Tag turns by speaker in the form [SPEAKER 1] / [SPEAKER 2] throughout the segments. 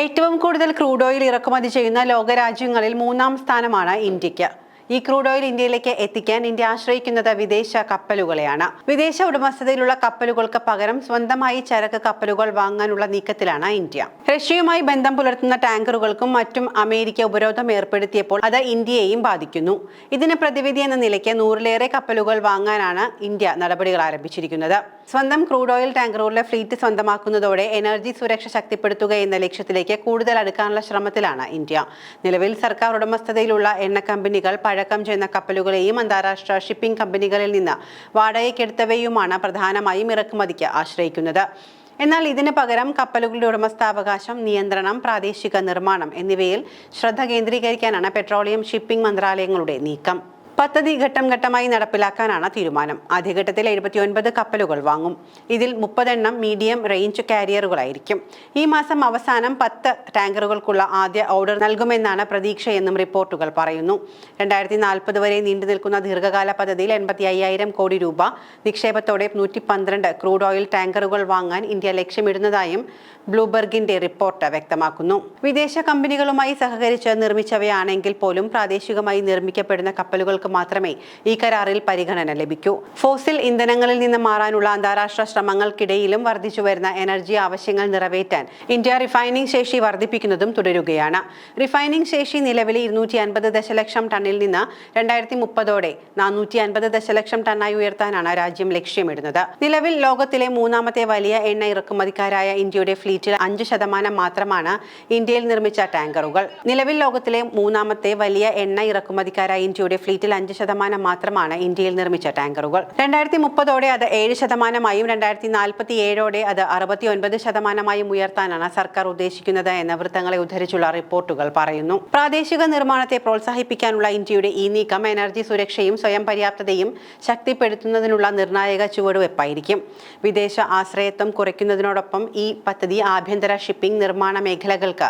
[SPEAKER 1] ഏറ്റവും കൂടുതൽ crude oil ഇറക്കുമതി ചെയ്യുന്ന ലോകരാജ്യങ്ങളിൽ മൂന്നാം സ്ഥാനമാണ് ഇന്ത്യയ്ക്ക്. ഈ ക്രൂഡ് ഓയിൽ ഇന്ത്യയിലേക്ക് എത്തിക്കാൻ ഇന്ത്യ ആശ്രയിക്കുന്നത് വിദേശ കപ്പലുകളെയാണ്. വിദേശ ഉടമസ്ഥതയിലുള്ള കപ്പലുകൾക്ക് പകരം സ്വന്തമായി ചരക്ക് കപ്പലുകൾ വാങ്ങാനുള്ള നീക്കത്തിലാണ് ഇന്ത്യ. റഷ്യയുമായി ബന്ധം പുലർത്തുന്ന ടാങ്കറുകൾക്കും മറ്റും അമേരിക്ക ഉപരോധം ഏർപ്പെടുത്തിയപ്പോൾ അത് ഇന്ത്യയെയും ബാധിക്കുന്നു. ഇതിന് പ്രതിവിധി എന്ന നിലയ്ക്ക് നൂറിലേറെ കപ്പലുകൾ വാങ്ങാനാണ് ഇന്ത്യ നടപടികൾ ആരംഭിച്ചിരിക്കുന്നത്. സ്വന്തം ക്രൂഡ് ഓയിൽ ടാങ്കറുകളുടെ ഫ്ലീറ്റ് സ്വന്തമാക്കുന്നതോടെ എനർജി സുരക്ഷ ശക്തിപ്പെടുത്തുക എന്ന ലക്ഷ്യത്തിലേക്ക് കൂടുതൽ അടുക്കാനുള്ള ശ്രമത്തിലാണ് ഇന്ത്യ. നിലവിൽ സർക്കാർ ഉടമസ്ഥതയിലുള്ള എണ്ണ കമ്പനികൾ പഴക്കം ചെയ്യുന്ന കപ്പലുകളെയും അന്താരാഷ്ട്ര ഷിപ്പിംഗ് കമ്പനികളിൽ നിന്ന് വാടകയ്ക്കെടുത്തവയുമാണ് പ്രധാനമായും ഇറക്കുമതിക്ക് ആശ്രയിക്കുന്നത്. എന്നാൽ ഇതിന് പകരം കപ്പലുകളുടെ ഉടമസ്ഥാവകാശം നിയന്ത്രണം പ്രാദേശിക നിർമ്മാണം എന്നിവയിൽ ശ്രദ്ധ കേന്ദ്രീകരിക്കാനാണ് പെട്രോളിയം ഷിപ്പിംഗ് മന്ത്രാലയങ്ങളുടെ നീക്കം. പദ്ധതി ഘട്ടം ഘട്ടമായി നടപ്പിലാക്കാനാണ് തീരുമാനം. ആദ്യഘട്ടത്തിൽ എഴുപത്തിയൊൻപത് കപ്പലുകൾ വാങ്ങും. ഇതിൽ മുപ്പതെണ്ണം മീഡിയം റേഞ്ച് കാരിയറുകളായിരിക്കും. ഈ മാസം അവസാനം പത്ത് ടാങ്കറുകൾക്കുള്ള ആദ്യ ഓർഡർ നൽകുമെന്നാണ് പ്രതീക്ഷയെന്നും റിപ്പോർട്ടുകൾ പറയുന്നു. രണ്ടായിരത്തി നാൽപ്പത് വരെ നീണ്ടു നിൽക്കുന്ന ദീർഘകാല പദ്ധതിയിൽ എൺപത്തി അയ്യായിരം കോടി രൂപ നിക്ഷേപത്തോടെ നൂറ്റി പന്ത്രണ്ട് ക്രൂഡ് ഓയിൽ ടാങ്കറുകൾ വാങ്ങാൻ ഇന്ത്യ ലക്ഷ്യമിടുന്നതായും ബ്ലൂബർഗിന്റെ റിപ്പോർട്ട് വ്യക്തമാക്കുന്നു. വിദേശ കമ്പനികളുമായി സഹകരിച്ച് നിർമ്മിച്ചവയാണെങ്കിൽ പോലും പ്രാദേശികമായി നിർമ്മിക്കപ്പെടുന്ന കപ്പലുകൾക്ക് മാത്രമേ ഈ കരാറിൽ പരിഗണന ലഭിക്കൂ. ഫോസിൽ ഇന്ധനങ്ങളിൽ നിന്ന് മാറാനുള്ള അന്താരാഷ്ട്ര ശ്രമങ്ങൾക്കിടയിലും വർദ്ധിച്ചു വരുന്ന എനർജി ആവശ്യങ്ങൾ നിറവേറ്റാൻ ഇന്ത്യ റിഫൈനിംഗ് ശേഷി വർദ്ധിപ്പിക്കുന്നതും തുടരുകയാണ്. റിഫൈനിംഗ് ശേഷി നിലവിലെ ഇരുന്നൂറ്റി അൻപത് ദശലക്ഷം ടണ്ണിൽ നിന്ന് രണ്ടായിരത്തി മുപ്പതോടെ നാനൂറ്റി അൻപത് ദശലക്ഷം ടണ്ണായി ഉയർത്താനാണ് രാജ്യം ലക്ഷ്യമിടുന്നത്. നിലവിൽ ലോകത്തിലെ മൂന്നാമത്തെ വലിയ എണ്ണ ഇറക്കുമതിക്കാരായ ഇന്ത്യയുടെ ഫ്ലീറ്റിൽ അഞ്ച് ശതമാനം മാത്രമാണ് ഇന്ത്യയിൽ നിർമ്മിച്ച ടാങ്കറുകൾ. നിലവിൽ ലോകത്തിലെ മൂന്നാമത്തെ വലിയ എണ്ണ ഇറക്കുമതിക്കാരായ ഇന്ത്യയുടെ ഫ്ലീറ്റിൽ അഞ്ച് ശതമാനം മാത്രമാണ് ഇന്ത്യയിൽ നിർമ്മിച്ച ടാങ്കറുകൾ. രണ്ടായിരത്തി മുപ്പതോടെ അത് ഏഴ് ശതമാനമായും രണ്ടായിരത്തി നാൽപ്പത്തി ഏഴോടെ അത് അറുപത്തി ഒൻപത് ശതമാനമായും ഉയർത്താനാണ് സർക്കാർ ഉദ്ദേശിക്കുന്നത് എന്ന വൃത്തങ്ങളെ ഉദ്ധരിച്ചുള്ള റിപ്പോർട്ടുകൾ പറയുന്നു. പ്രാദേശിക നിർമ്മാണത്തെ പ്രോത്സാഹിപ്പിക്കാനുള്ള ഇന്ത്യയുടെ ഈ നീക്കം എനർജി സുരക്ഷയും സ്വയം പര്യാപ്തതയും ശക്തിപ്പെടുത്തുന്നതിനുള്ള നിർണായക ചുവടുവെപ്പായിരിക്കും. വിദേശ ആശ്രയത്വം കുറയ്ക്കുന്നതിനോടൊപ്പം ഈ പദ്ധതി ആഭ്യന്തര ഷിപ്പിംഗ് നിർമ്മാണ മേഖലകൾക്ക്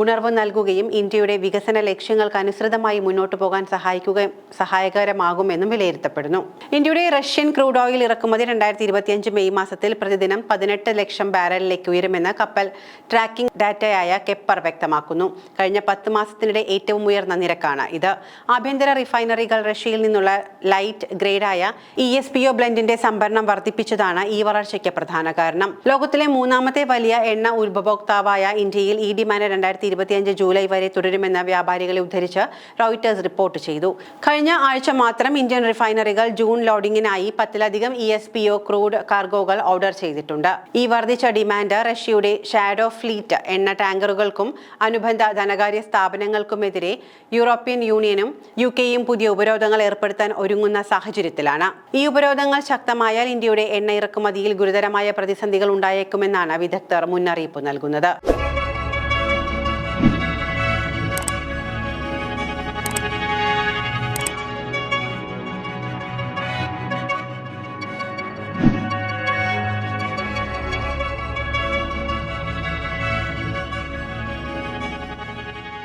[SPEAKER 1] ഉണർവ് നൽകുകയും ഇന്ത്യയുടെ വികസന ലക്ഷ്യങ്ങൾക്ക് അനുസൃതമായി മുന്നോട്ടു പോകാൻ സഹായിക്കുകയും സഹായകരമാകുമെന്നും വിലയിരുത്തപ്പെടുന്നു. ഇന്ത്യയുടെ റഷ്യൻ ക്രൂഡ് ഓയിൽ ഇറക്കുമതി രണ്ടായിരത്തി ഇരുപത്തിയഞ്ച് മെയ് മാസത്തിൽ പ്രതിദിനം പതിനെട്ട് ലക്ഷം ബാരലിലേക്ക് ഉയരുമെന്ന് കപ്പൽ ട്രാക്കിംഗ് ഡാറ്റയായ കെപ്പർ വ്യക്തമാക്കുന്നു. കഴിഞ്ഞ പത്ത് മാസത്തിനിടെ ഏറ്റവും ഉയർന്ന നിരക്കാണ് ഇത്. ആഭ്യന്തര റിഫൈനറികൾ റഷ്യയിൽ നിന്നുള്ള ലൈറ്റ് ഗ്രേഡായ ഇ എസ് പി ഒ ബ്ലെൻഡിന്റെ സംഭരണം വർദ്ധിപ്പിച്ചതാണ് ഈ വളർച്ചയ്ക്ക് പ്രധാന കാരണം. ലോകത്തിലെ മൂന്നാമത്തെ വലിയ എണ്ണ ഉപഭോക്താവായ ഇന്ത്യയിൽ ഈ ഡിമാൻഡ് രണ്ടായിരത്തി ഇരുപത്തിയഞ്ച് ജൂലൈ വരെ തുടരുമെന്ന് വ്യാപാരികളെ ഉദ്ധരിച്ച് റോയിറ്റേഴ്സ് റിപ്പോർട്ട് ചെയ്തു. കഴിഞ്ഞ ആഴ്ച മാത്രം ഇന്ത്യൻ റിഫൈനറികൾ ജൂൺ ലോഡിംഗിനായി പത്തിലധികം E S P O crude കാർഗോകൾ order ചെയ്തിട്ടുണ്ട്. ഈ വർദ്ധിച്ച ഡിമാൻഡ് റഷ്യയുടെ ഷാഡോ ഫ്ലീറ്റ് എണ്ണ ടാങ്കറുകൾക്കും അനുബന്ധ ധനകാര്യ സ്ഥാപനങ്ങൾക്കുമെതിരെ യൂറോപ്യൻ യൂണിയനും യു കെയും പുതിയ ഉപരോധങ്ങൾ ഏർപ്പെടുത്താൻ ഒരുങ്ങുന്ന സാഹചര്യത്തിലാണ്. ഈ ഉപരോധങ്ങൾ ശക്തമായാൽ ഇന്ത്യയുടെ എണ്ണ ഇറക്കുമതിയിൽ ഗുരുതരമായ പ്രതിസന്ധികൾ ഉണ്ടായേക്കുമെന്നാണ് വിദഗ്ധർ മുന്നറിയിപ്പ് നൽകുന്നത്.